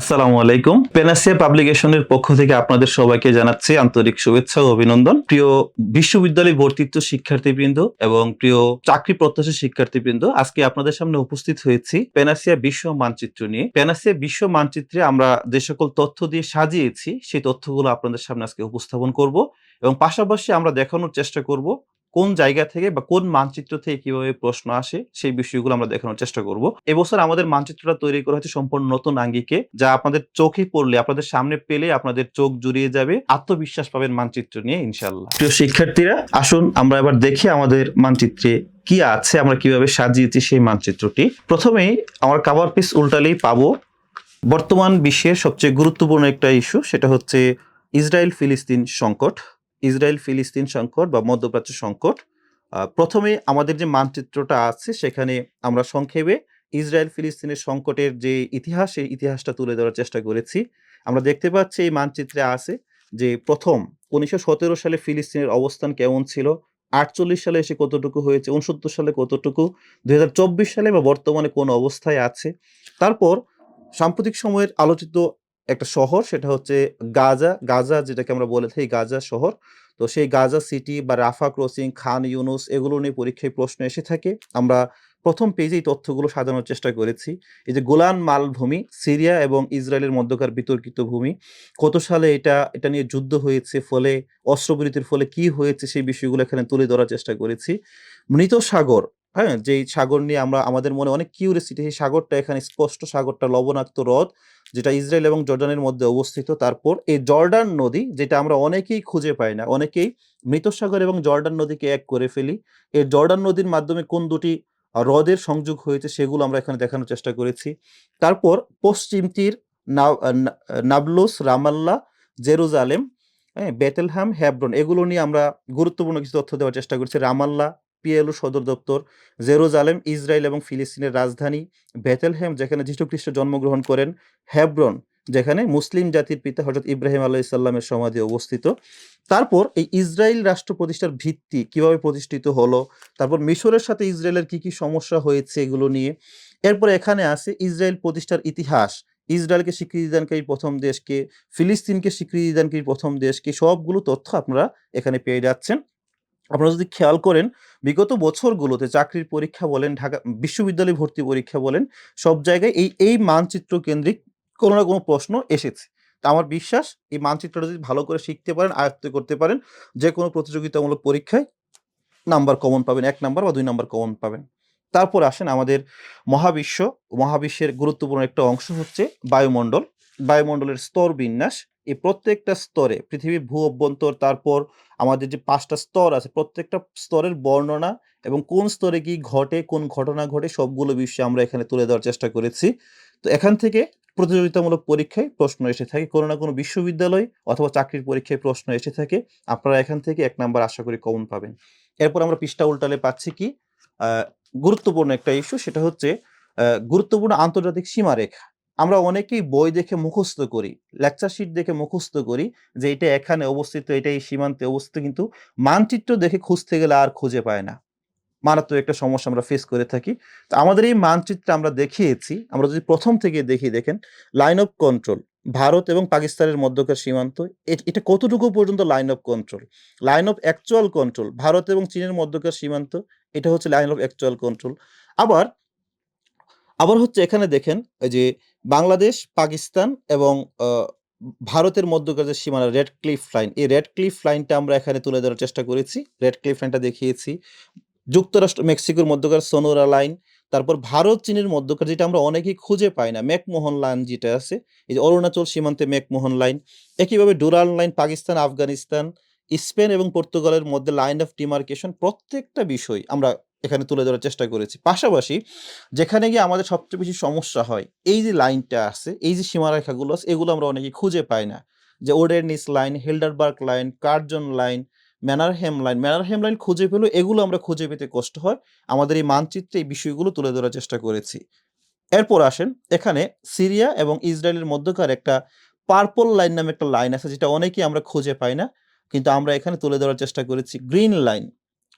আসসালামু আলাইকুম। পেনাসিয়া পাবলিকেশনের পক্ষ থেকে আপনাদের সবাইকে জানাচ্ছি আন্তরিক শুভেচ্ছা ও অভিনন্দন। প্রিয় বিশ্ববিদ্যালয় ভর্তিত্ব শিক্ষার্থীবৃন্দ এবং প্রিয় চাকরি প্রত্যাশী শিক্ষার্থীবৃন্দ, আজকে আপনাদের সামনে উপস্থিত হয়েছি পেনাসিয়া বিশ্ব মানচিত্র নিয়ে। পেনাসিয়া বিশ্ব মানচিত্রে আমরা যে সকল তথ্য দিয়ে সাজিয়েছি, সেই তথ্যগুলো আপনাদের সামনে আজকে উপস্থাপন করব এবং পাশাপাশি আমরা দেখানোর চেষ্টা করব কোন জায়গা থেকে বা কোন মানচিত্র থেকে কীভাবে প্রশ্ন আসে সেই বিষয়গুলো আমরা দেখানোর চেষ্টা করব। এবছর আমাদের মানচিত্রটা তৈরি করা হয়েছে সম্পূর্ণ নতুন আঙ্গিকে, যা আপনাদের চোখে পড়লে, আপনাদের সামনে পেলে আপনাদের চোখ জুড়িয়ে যাবে, আত্মবিশ্বাস পাবেন মানচিত্র নিয়ে ইনশাল্লাহ প্রিয় শিক্ষার্থীরা, আসুন আমরা এবার দেখি আমাদের মানচিত্রে কি আছে, আমরা কীভাবে সাজিয়েছি সেই মানচিত্রটি। প্রথমেই আমার কাভার পিস উল্টালেই পাবো। বর্তমান বিশ্বের সবচেয়ে গুরুত্বপূর্ণ একটা ইস্যু সেটা হচ্ছে ইসরায়েল ফিলিস্তিন সংকট। ইসরায়েল ফিলিস্তিন সংকট বা মধ্যপ্রাচ্য সংকট প্রথমে আমাদের যে মানচিত্রটা আছে সেখানে আমরা সংক্ষেপে ইসরায়েল ফিলিস্তিনের সংকটের যে ইতিহাস, সেই ইতিহাসটা তুলে ধরার চেষ্টা করেছি। আমরা দেখতে পাচ্ছি এই মানচিত্রে আছে যে প্রথম উনিশশো সতেরো সালে ফিলিস্তিনের অবস্থান কেমন ছিল, আটচল্লিশ সালে এসে কতটুকু হয়েছে, উনসত্তর সালে কতটুকু দু হাজার চব্বিশ সালে বা বর্তমানে কোন অবস্থায় আছে। তারপর সাম্প্রতিক সময়ের আলোচিত একটা শহর, সেটা হচ্ছে গাজা। গাজা যেটাকে আমরা বলে থাকি, গাজা শহর। তো সেই গাজা সিটি বা রাফা ক্রসিং, খান ইউনুস, এগুলো নিয়ে পরীক্ষায় প্রশ্ন এসে থাকে। আমরা প্রথম পেজেই তথ্যগুলো সাজানোর চেষ্টা করেছি। এই যে গোলান মালভূমি, সিরিয়া এবং ইসরায়েলের মধ্যকার বিতর্কিত ভূমি, কত সালে এটা এটা নিয়ে যুদ্ধ হয়েছে, ফলে অস্ত্রবিরতির ফলে কি হয়েছে, সেই বিষয়গুলো এখানে তুলে ধরার চেষ্টা করেছি। মৃত সাগর হ্যাঁ? যেই সাগর নিয়ে আমরা, আমাদের মনে অনেক কিউরিয়াসিটি সেই সাগরটা এখানে স্পষ্ট সাগরটা, লবণাক্ত হ্রদ, যেটা ইসরায়েল এবং জর্ডানের মধ্যে অবস্থিত। তারপর এই জর্ডান নদী, যেটা আমরা অনেকেই খুঁজে পাই না, অনেকেই মৃত সাগর এবং জর্ডান নদীকে এক করে ফেলি। এই জর্ডান নদীর মাধ্যমে কোন দুটি হ্রদের সংযোগ হয়েছে, সেগুলো আমরা এখানে দেখানোর চেষ্টা করেছি। তারপর পশ্চিম তীর নাবলুস, রামাল্লা, জেরুজালেম হ্যাঁ বেতেলহাম হ্যাব্রন এগুলো নিয়ে আমরা গুরুত্বপূর্ণ কিছু তথ্য দেওয়ার চেষ্টা করেছি। রামাল্লা পিএলও সদর দপ্তর, জেরুজালেম, ইসরায়েল এবং ফিলিস্তিনের রাজধানী বেতেলহেম যেখানে যীশুখ্রিস্ট জন্মগ্রহণ করেন, হেব্রন, যেখানে মুসলিম জাতির পিতা হজরত ইব্রাহিম আল্লাহ ইসাল্লামের সমাধি অবস্থিত। তারপর এই ইসরায়েল রাষ্ট্র প্রতিষ্ঠার ভিত্তি কীভাবে প্রতিষ্ঠিত হলো, তারপর মিশরের সাথে ইসরায়েলের কি কি সমস্যা হয়েছে এগুলো নিয়ে। এরপর এখানে আছে ইসরায়েল প্রতিষ্ঠার ইতিহাস। ইসরায়েলকে স্বীকৃতি দানকারী প্রথম দেশকে, ফিলিস্তিনকে স্বীকৃতি দানকারী প্রথম দেশকে, সবগুলো তথ্য আপনারা এখানে পেয়ে যাচ্ছেন। আপনারা যদি খেয়াল করেন, বিগত বছরগুলোতে চাকরির পরীক্ষা বলেন, ঢাকা, বিশ্ববিদ্যালয় ভর্তি পরীক্ষা বলেন, সব জায়গায় এই এই মানচিত্র কেন্দ্রিক কোনো না কোনো প্রশ্ন এসেছে। তা আমার বিশ্বাস, এই মানচিত্রটা যদি ভালো করে শিখতে পারেন, আয়ত্ত করতে পারেন যে কোনো প্রতিযোগিতামূলক পরীক্ষায় নাম্বার কমন পাবেন, এক নাম্বার বা দুই নাম্বার কমন পাবেন। তারপর আসেন আমাদের মহাবিশ্ব, মহাবিশ্বের গুরুত্বপূর্ণ একটা অংশ হচ্ছে বায়ুমণ্ডল। বায়ুমণ্ডলের স্তর বিন্যাস এই প্রত্যেকটা স্তরে, পৃথিবীর ভূ অভ্যন্তর, তারপর আমাদের যে পাঁচটা স্তর আছে, প্রত্যেকটা স্তরের বর্ণনা এবং কোন স্তরে কি ঘটে, কোন ঘটনা ঘটে, সবগুলো বিষয় আমরা এখানে তুলে দেওয়ার চেষ্টা করেছি। তো এখান থেকে প্রতিযোগিতামূলক পরীক্ষায় প্রশ্ন এসে থাকে, কোনো না কোনো বিশ্ববিদ্যালয় অথবা চাকরির পরীক্ষায় প্রশ্ন এসে থাকে। আপনারা এখান থেকে এক নাম্বার আশা করি কমন পাবেন। এরপর আমরা পৃষ্ঠা উল্টালে পাচ্ছি কি? গুরুত্বপূর্ণ একটা ইস্যু সেটা হচ্ছে গুরুত্বপূর্ণ আন্তর্জাতিক সীমারেখা। আমরা অনেকেই বই দেখে মুখস্থ করি লেকচার শিট দেখে মুখস্থ করি যে এটা এখানে অবস্থিত, এটা এই সীমান্তে অবস্থিত, কিন্তু মানচিত্র দেখে খুঁজতে গেলে আর খুঁজে পায় না। মারাত্মক একটা সমস্যা আমরা ফেস করে থাকি। তো আমাদের এই মানচিত্রে আমরা দেখিয়েছি, আমরা যদি প্রথম থেকে দেখি, দেখেন লাইন অফ কন্ট্রোল ভারত এবং পাকিস্তানের মধ্যকার সীমান্ত, এটা কতটুকু পর্যন্ত line of control line of actual control Bharat এবং চীনের মধ্যকার সীমান্ত, এটা হচ্ছে লাইন অফ অ্যাকচুয়াল কন্ট্রোল আবার আবার হচ্ছে এখানে দেখেন যে বাংলাদেশ, পাকিস্তান এবং ভারতের মধ্যকার যে সীমানা রেড ক্লিফ লাইন এই রেড ক্লিফ লাইনটা আমরা এখানে তুলে ধরার চেষ্টা করেছি। রেড ক্লিফ লাইনটা দেখিয়েছি। যুক্তরাষ্ট্র, মেক্সিকোর মধ্যকার সোনোরা লাইন তারপর ভারত, চীনের মধ্যকার যেটা আমরা অনেকেই খুঁজে পাই না ম্যাকমোহন লাইন যেটা আছে, এই যে অরুণাচল সীমান্তে ম্যাকমোহন লাইন একইভাবে Durand line Pakistan, Afghanistan, Spain এবং পর্তুগালের মধ্যে লাইন অফ ডিমার্কেশন প্রত্যেকটা বিষয় আমরা এখানে তুলে ধরার চেষ্টা করেছি। পাশাপাশি যেখানে গিয়ে আমাদের সবচেয়ে বেশি সমস্যা হয়, এই যে লাইনটা আছে, এই যে সীমারেখাগুলো আছে, এগুলো আমরা অনেকে খুঁজে পাই না। যে Oder Neisse line, Hindenburg line, Curzon line, Mannerheim line Mannerheim line খুঁজে পেলেও এগুলো আমরা খুঁজে পেতে কষ্ট হয়। আমাদের এই মানচিত্রে এই বিষয়গুলো তুলে ধরার চেষ্টা করেছি। এরপর আসেন, এখানে সিরিয়া এবং ইসরায়েলের মধ্যকার একটা পার্পল লাইন নামে একটা লাইন আছে, যেটা অনেকেই আমরা খুঁজে পাই না, কিন্তু আমরা এখানে তুলে ধরার চেষ্টা করেছি, গ্রিন লাইন।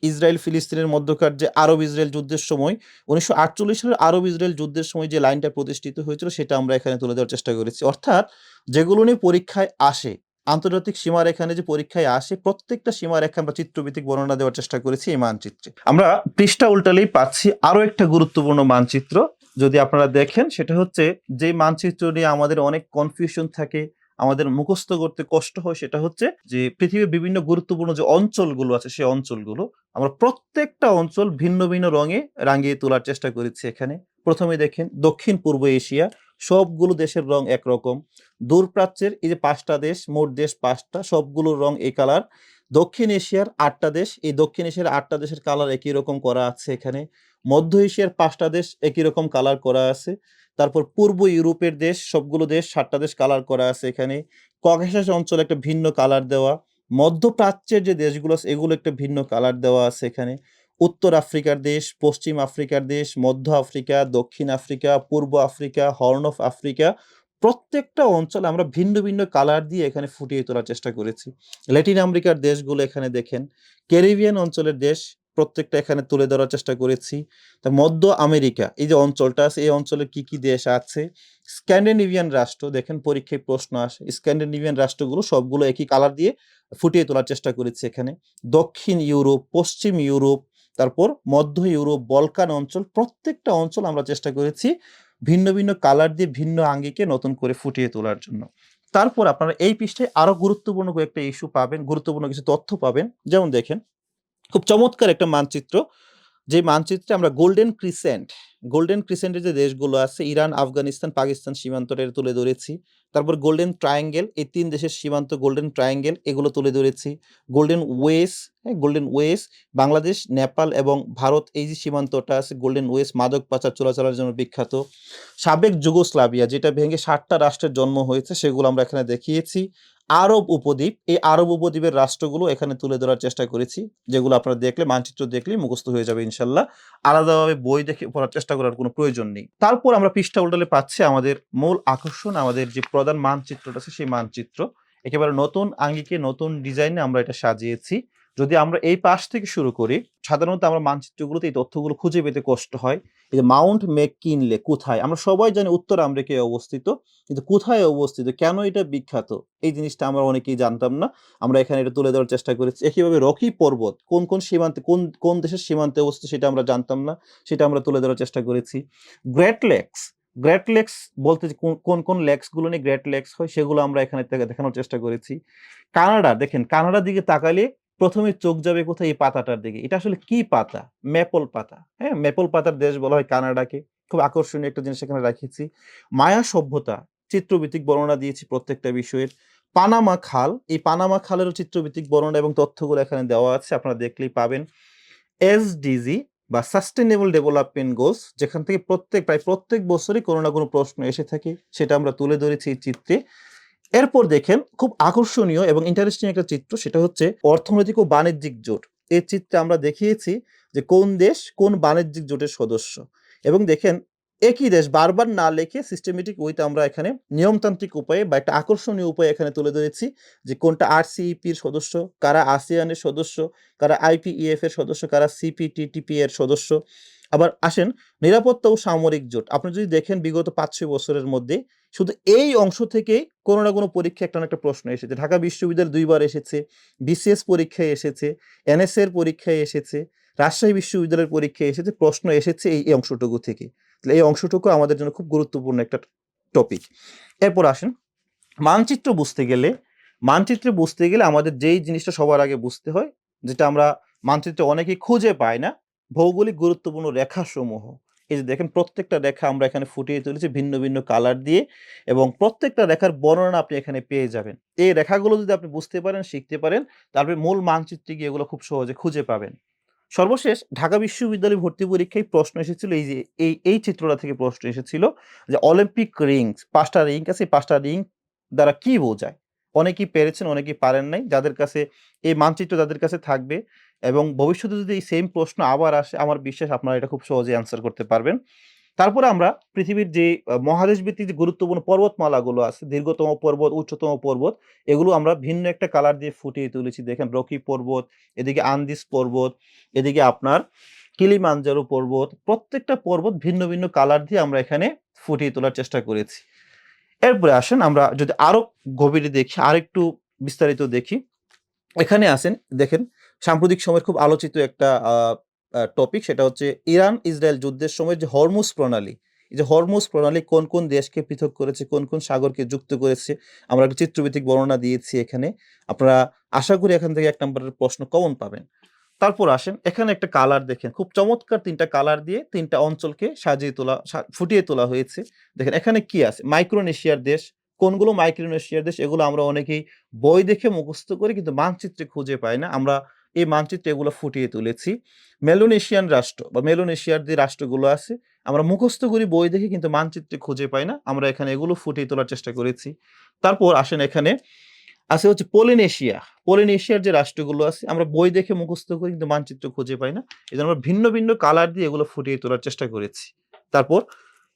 ইসরায়েল ফিলিস্তিনের মধ্যকার যে আরব ইসরায়েল যুদ্ধের সময়, উনিশশো আটচল্লিশ সালের আরব ইসরায়েল যুদ্ধের সময় যে লাইনটা প্রতিষ্ঠিত হয়েছিল, সেটা আমরা এখানে তুলে দেওয়ার চেষ্টা করেছি। অর্থাৎ যেগুলো নিয়ে পরীক্ষায় আসে, আন্তর্জাতিক সীমারেখানে যে পরীক্ষায় আসে, প্রত্যেকটা সীমারেখা আমরা চিত্রভিত্তিক বর্ণনা দেওয়ার চেষ্টা করেছি এই মানচিত্রে। আমরা পৃষ্ঠা উল্টালেই পাচ্ছি আরও একটা গুরুত্বপূর্ণ মানচিত্র। যদি আপনারা দেখেন, সেটা হচ্ছে যে মানচিত্র নিয়ে আমাদের অনেক কনফিউশন থাকে আমাদের মুখস্থ করতে কষ্ট হয় সেটা হচ্ছে যে পৃথিবীর বিভিন্ন গুরুত্বপূর্ণ যে অঞ্চলগুলো আছে, সেই অঞ্চলগুলো আমরা প্রত্যেকটা অঞ্চল ভিন্ন ভিন্ন রঙে রাঙিয়ে তোলার চেষ্টা করেছি এখানে। প্রথমে দেখেন দক্ষিণ পূর্ব এশিয়া, সবগুলো দেশের রং একরকম। দূরপ্রাচ্যের এই যে পাঁচটা দেশ, মোট দেশ পাঁচটা, সবগুলোর রং এই কালার দক্ষিণ এশিয়ার আটটা দেশ, এই দক্ষিণ এশিয়ার আটটা দেশের কালার একই রকম করা আছে এখানে। মধ্য এশিয়ার পাঁচটা দেশ একই রকম কালার করা আছে। তারপর পূর্ব ইউরোপের দেশ, সবগুলো দেশ সাতটা দেশ কালার করা আছে এখানে। ককেশাস অঞ্চলে একটা ভিন্ন কালার দেওয়া। মধ্যপ্রাচ্যের যে দেশগুলো আছে, এগুলো একটা ভিন্ন কালার দেওয়া আছে এখানে। উত্তর আফ্রিকার দেশ, পশ্চিম আফ্রিকার দেশ, মধ্য আফ্রিকা, দক্ষিণ Africa, Purba Africa horn of Africa প্রত্যেকটা অঞ্চলে আমরা ভিন্ন ভিন্ন কালার দিয়ে এখানে ফুটিয়ে তোলার চেষ্টা করেছি। ল্যাটিন আমেরিকার দেশগুলো এখানে দেখেন ক্যারিবিয়ান অঞ্চলের দেশ প্রত্যেকটা এখানে তুলে ধরার চেষ্টা করেছি। তা মধ্য আমেরিকা, এই যে অঞ্চলটা আছে, এই অঞ্চলে কি কি দেশ আছে? স্ক্যান্ডিনেভিয়ান রাষ্ট্র, দেখেন পরীক্ষায় প্রশ্ন আসে স্ক্যান্ডিনেভিয়ান রাষ্ট্রগুলো সবগুলো একই কালার দিয়ে ফুটিয়ে তোলার চেষ্টা করেছি এখানে। দক্ষিণ ইউরোপ, পশ্চিম ইউরোপ, তারপর মধ্য ইউরোপ বলকান অঞ্চল, প্রত্যেকটা অঞ্চল আমরা চেষ্টা করেছি ভিন্ন ভিন্ন কালার দিয়ে ভিন্ন আঙ্গিকে নতুন করে ফুটিয়ে তোলার জন্য। তারপর আপনারা এই পৃষ্ঠায় আরও গুরুত্বপূর্ণ কয়েকটা ইস্যু পাবেন, গুরুত্বপূর্ণ কিছু তথ্য পাবেন। যেমন দেখেন, খুব চমৎকার একটা মানচিত্র। যে মানচিত্রে আমরা গোল্ডেন ক্রিসেন্ট গোল্ডেন ক্রিসেন্টের যে দেশগুলো আছে, ইরান, আফগানিস্তান, পাকিস্তান সীমান্তটা তুলে ধরেছি। তারপর গোল্ডেন ট্রায়াঙ্গেল এই তিন দেশের সীমান্ত গোল্ডেন ট্রায়াঙ্গেল এগুলো তুলে ধরেছি। গোল্ডেন ওয়েস হ্যাঁ গোল্ডেন ওয়েস বাংলাদেশ, নেপাল এবং ভারত, এই যে সীমান্তটা আছে গোল্ডেন ওয়েস মাদক পাচার চোরাচালার জন্য বিখ্যাত। সাবেক যুগোস্লাভিয়া, যেটা ভেঙে ষাটটা রাষ্ট্রের জন্ম হয়েছে, সেগুলো আমরা এখানে দেখিয়েছি। আরব উপদ্বীপ, এই আরব উপদ্বীপের রাষ্ট্রগুলো এখানে তুলে ধরার চেষ্টা করেছি, যেগুলো আপনারা দেখলে, মানচিত্র দেখলে মুখস্থ হয়ে যাবে ইনশাল্লাহ। আলাদাভাবে বই দেখে পড়ার চেষ্টা করার কোনো প্রয়োজন নেই। তারপর আমরা পৃষ্ঠা উল্টালে পাচ্ছি আমাদের মূল আকর্ষণ, আমাদের যে প্রধান মানচিত্রটা আছে, সেই মানচিত্র। একেবারে নতুন আঙ্গিকে, নতুন ডিজাইনে আমরা এটা সাজিয়েছি। যদি আমরা এই পাশ থেকে শুরু করি, সাধারণত আমরা মানচিত্রগুলোতে এই তথ্যগুলো খুঁজে পেতে কষ্ট হয়। এই যে মাউন্ট মেক কিনলে কোথায়? আমরা সবাই জানি উত্তর আমেরিকায় অবস্থিত। কিন্তু কোথায় অবস্থিত? কেন এটা বিখ্যাত? এই জিনিসটা আমরা অনেকেই জানতাম না। আমরা এখানে এটা তুলে দেওয়ার চেষ্টা করেছি। একইভাবে রকি পর্বত, কোন কোন সীমান্তে, কোন কোন দেশের সীমান্তে অবস্থিত সেটা আমরা জানতাম না। সেটা আমরা তুলে ধরার চেষ্টা করেছি। গ্রেট লেকস গ্রেট লেকস বলতে যে কোন কোন লেকসগুলো নিয়ে গ্রেট লেকস হয়, সেগুলো আমরা এখানে দেখানোর চেষ্টা করেছি। কানাডা, দেখেন, কানাডার দিকে তাকালে প্রথমে চোখ যাবে কোথায় এই পাতাটার দিকে। এটা আসলে কি পাতা? ম্যাপল পাতা হ্যাঁ? ম্যাপল পাতার দেশ বলা হয় কানাডাকে। খুব আকর্ষণীয় একটা জিনিস এখানে রাখেছি। মায়া সভ্যতা, চিত্রভিত্তিক বর্ণনা দিয়েছি প্রত্যেকটা বিষয়ের। পানামা খাল, এই পানামা খালেরও চিত্রভিত্তিক বর্ণনা এবং তথ্যগুলো এখানে দেওয়া আছে, আপনারা দেখলেই পাবেন। এস এসডিজি বা সাস্টেনেবল ডেভেলপমেন্ট গোলস যেখান থেকে প্রত্যেক, প্রায় প্রত্যেক বছরই কোনো না কোনো প্রশ্ন এসে থাকে, সেটা আমরা তুলে ধরেছি এই চিত্রে। এরপর দেখেন, খুব আকর্ষণীয় এবং ইন্টারেস্টিং একটা চিত্র, সেটা হচ্ছে অর্থনৈতিক ও বাণিজ্যিক জোট। এই চিত্রে আমরা দেখিয়েছি যে কোন দেশ কোন বাণিজ্যিক জোটের সদস্য। এবং দেখেন একই দেশ বারবার না লেখে সিস্টেমেটিক ওইতে আমরা এখানে নিয়মতান্ত্রিক উপায়ে বা একটা আকর্ষণীয় উপায়ে এখানে তুলে ধরেছি যে কোনটা আরসিইপির সদস্য, কারা আসিয়ানের সদস্য, কারা আইপিইএফ এর সদস্য, কারা সিপিটিটিপি এর সদস্য। আবার আসেন নিরাপত্তা ও সামরিক জোট। আপনি যদি দেখেন বিগত পাঁচ ছয় বছরের মধ্যে শুধু এই অংশ থেকেই কোনো না কোনো পরীক্ষা একটা একটা প্রশ্ন এসেছে। ঢাকা বিশ্ববিদ্যালয় দুইবার এসেছে, বিসিএস পরীক্ষায় এসেছে এনএস এর পরীক্ষায় এসেছে, রাজশাহী বিশ্ববিদ্যালয়ের পরীক্ষায় এসেছে, প্রশ্ন এসেছে এই অংশটুকু থেকে। এই অংশটুকু আমাদের জন্য খুব গুরুত্বপূর্ণ একটা টপিক এরপর আসেন, মানচিত্র বুঝতে গেলে, মানচিত্র বুঝতে গেলে আমাদের যেই জিনিসটা সবার আগে বুঝতে হয়, যেটা আমরা মানচিত্রে অনেকেই খুঁজে পাই না, ভৌগোলিক গুরুত্বপূর্ণ রেখাসমূহ। এই যে দেখেন, প্রত্যেকটা রেখা আমরা এখানে ফুটিয়ে তুলেছি ভিন্ন ভিন্ন কালার দিয়ে এবং প্রত্যেকটা রেখার বর্ণনা আপনি এখানে পেয়ে যাবেন। এই রেখাগুলো যদি আপনি বুঝতে পারেন, শিখতে পারেন, তারপরে মূল মানচিত্রে গিয়ে এগুলো খুব সহজে খুঁজে পাবেন। সর্বশেষ ঢাকা বিশ্ববিদ্যালয় ভর্তি পরীক্ষায় প্রশ্ন এসেছিল এই যে, এই এই চিত্রটা থেকে প্রশ্ন এসেছিল যে অলিম্পিক রিংস, পাঁচটা রিং আছে পাঁচটা রিং দ্বারা কি বোঝায়? অনেকেই পেরেছেন, অনেকেই পারেন নাই। যাদের কাছে এই মানচিত্র যাদের কাছে থাকবে এবং ভবিষ্যতে যদি এই সেম প্রশ্ন আবার আসে, আমার বিশ্বাস আপনারা এটা খুব সহজে অ্যান্সার করতে পারবেন। তারপরে আমরা পৃথিবীর যে মহাদেশ ভিত্তিক যে গুরুত্বপূর্ণ পর্বতমালাগুলো আছে, দীর্ঘতম পর্বত, উচ্চতম পর্বত, এগুলো আমরা ভিন্ন একটা কালার দিয়ে ফুটিয়ে তুলেছি। দেখেন রকি পর্বত, এদিকে আন্দিজ পর্বত, এদিকে আপনার কিলিমাঞ্জারো পর্বত। প্রত্যেকটা পর্বত ভিন্ন, ভিন্ন কালার দিয়ে আমরা এখানে ফুটিয়ে তোলার চেষ্টা করেছি। এরপরে আসেন আমরা যদি আরও গভীরে দেখি, আরেকটু বিস্তারিত দেখি। এখানে আসেন দেখেন সাম্প্রতিক সময়ের খুব আলোচিত একটা টপিক সেটা হচ্ছে ইরান-ইসরায়েল যুদ্ধের সময় যে হরমুজ প্রণালী। যে হরমুজ প্রণালী কোন, কোন দেশকে পৃথক করেছে, কোন, কোন সাগরকে যুক্ত করেছে, আমরা চিত্রভিত্তিক বর্ণনা দিয়েছি এখানে। আপনারা আশা করি এখান থেকে এক নম্বরের প্রশ্ন কমন পাবেন। তারপর আসেন এখানে একটা কালার দেখেন। খুব চমৎকার তিনটা কালার দিয়ে তিনটা অঞ্চলকে সাজিয়ে তোলা ফুটিয়ে তোলা হয়েছে। দেখেন এখানে কি আছে? মাইক্রোনেশিয়ার দেশ। কোনগুলো মাইক্রোনেশিয়ার দেশ এগুলো আমরা অনেকেই বই দেখে মুখস্থ করি কিন্তু মানচিত্রে খুঁজে পাই না। আমরা এই মানচিত্রে এগুলো ফুটিয়ে তুলেছি। মেলোনেশিয়ান রাষ্ট্র বা মেলোনেশিয়ার যে রাষ্ট্রগুলো আছে আমরা মুখস্থ করি বই দেখে কিন্তু মানচিত্রে খুঁজে পাই না। আমরা এখানে এগুলো ফুটিয়ে তোলার চেষ্টা করেছি। তারপর আসেন এখানে আছে হচ্ছে পলিনেশিয়া। পলিনেশিয়ার যে রাষ্ট্রগুলো আছে আমরা বই দেখে মুখস্থ করি কিন্তু মানচিত্র খুঁজে পাই না। এজন্য আমরা ভিন্ন, ভিন্ন কালার দিয়ে এগুলো ফুটিয়ে তোলার চেষ্টা করেছি। তারপর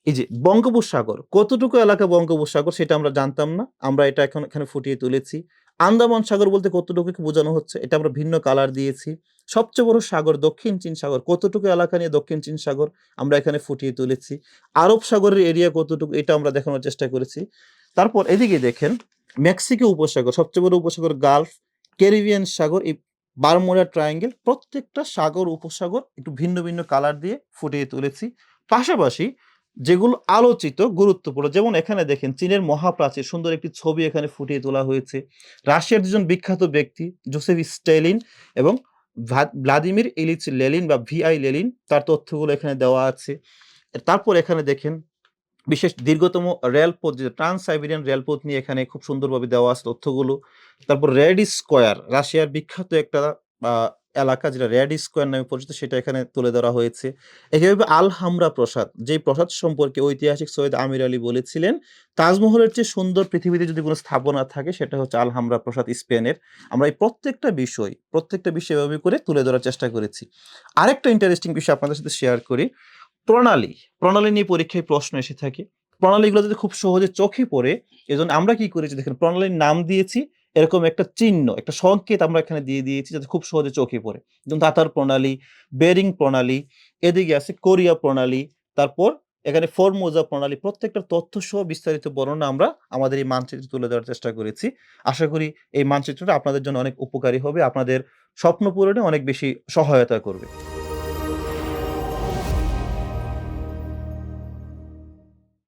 এই যে বঙ্গোপসাগর, কতটুকু এলাকা বঙ্গোপসাগর সেটা আমরা জানতাম না। আমরা এটা এখন এখানে ফুটিয়ে তুলেছি। আন্দামান সাগর বলতে কতটুকুকে বোঝানো হচ্ছে এটা আমরা ভিন্ন কালার দিয়েছি। সবচেয়ে বড় সাগর দক্ষিণ চীন সাগর, কতটুকু এলাকা নিয়ে দক্ষিণ চীন সাগর আমরা এখানে ফুটিয়ে তুলেছি। আরব সাগরের এরিয়া কতটুকু এটা আমরা দেখানোর চেষ্টা করেছি। তারপর এদিকে দেখেন মেক্সিকো উপসাগর, সবচেয়ে বড় উপসাগর গালফ, ক্যারিবিয়ান সাগর, এই বারমোড়া ট্রায়াঙ্গেল প্রত্যেকটা সাগর, উপসাগর একটু ভিন্ন, ভিন্ন কালার দিয়ে ফুটিয়ে তুলেছি। পাশাপাশি যেগুলো আলোচিত গুরুত্বপূর্ণ যেমন এখানে দেখেন, চীনের মহাপ্রাচীর সুন্দর একটি ছবি এখানে ফুটিয়ে তোলা হয়েছে। রাশিয়ার দুজন বিখ্যাত ব্যক্তি, জোসেফ স্টেলিন এবং ভ্লাদ ভ্লাদিমির ইলিচ লেনিন বা ভি.আই. লেনিন তার তথ্যগুলো এখানে দেওয়া আছে। তারপর এখানে দেখেন, বিশেষ দীর্ঘতম রেলপথ, যে ট্রান্স সাইবেরিয়ান রেলপথ নিয়ে এখানে খুব সুন্দরভাবে দেওয়া আছে তথ্যগুলো। তারপর রেড স্কয়ার, রাশিয়ার বিখ্যাত একটা এলাকা যেটা রেড স্কোয়ার নামে পরিচিত সেটা এখানে তুলে ধরা হয়েছে। একইভাবে আল হামরা প্রসাদ যেই প্রসাদ সম্পর্কে ঐতিহাসিক সৈয়দ আমির আলী বলেছিলেন, তাজমহলের চেয়ে সুন্দর পৃথিবীতে যদি কোনো স্থাপনা থাকে সেটা হচ্ছে আল হামরা প্রসাদ স্পেনের। আমরা এই প্রত্যেকটা বিষয়, প্রত্যেকটা বিষয় এভাবে করে তুলে ধরার চেষ্টা করেছি। আরেকটা ইন্টারেস্টিং বিষয় আপনাদের সাথে শেয়ার করি। প্রণালী, প্রণালী নিয়ে পরীক্ষায় প্রশ্ন এসে থাকে। প্রণালীগুলো যদি খুব সহজে চোখে পড়ে এজন্য আমরা কি করেছি দেখেন প্রণালীর নাম দিয়েছি এরকম একটা চিহ্ন, একটা সংকেত আমরা এখানে দিয়ে দিয়েছি যাতে খুব সহজে চোখে পড়ে। যেমন তাতার প্রণালী, বেরিং প্রণালী, এদিকে আছে কোরিয়া প্রণালী, তারপর এখানে ফরমোজা প্রণালী প্রত্যেকটা তথ্য সহ বিস্তারিত বর্ণনা আমরা আমাদের এই মানচিত্রে তুলে ধরার চেষ্টা করেছি। আশা করি এই মানচিত্রটা আপনাদের জন্য অনেক উপকারী হবে। আপনাদের স্বপ্ন পূরণে অনেক বেশি সহায়তা করবে।